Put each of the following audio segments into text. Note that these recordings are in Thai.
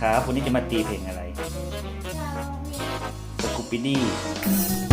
ครับ วันนี้จะมาตีเพลงอะไรสกูปิดี้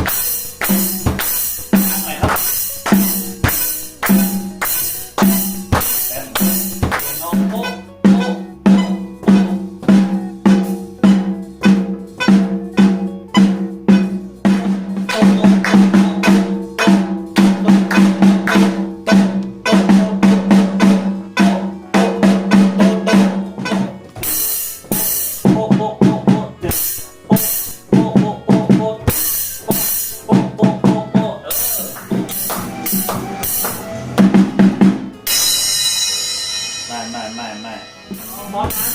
ไม่ไม่ไม่มอสนะ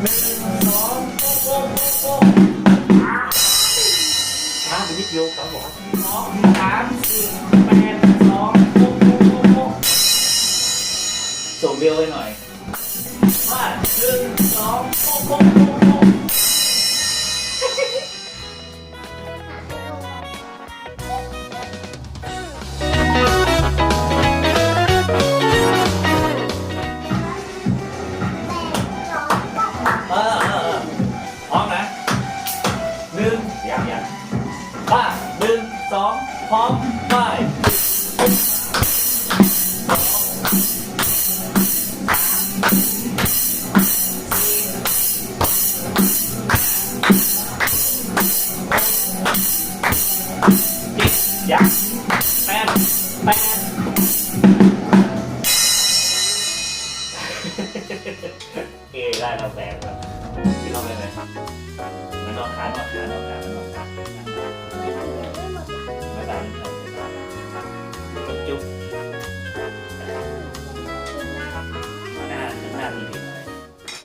หนึ่งสองโป๊ะโป๊ะโป๊ะโป๊ะช้าไปนิดเดียวครับผมสองสามสี่แปดสองโป๊ะโป๊ะโป๊ะส่งเร็วไปหน่อยมาหนึ่ง เออเออเออพร้อมนะหนึ่งยังยังป้าหนึ่งสองพร้อมไปเจ็ดยังแปดแปด ได้เราแบกแบบที่เราไปไหมมันนอนขานอนขานอนขานอน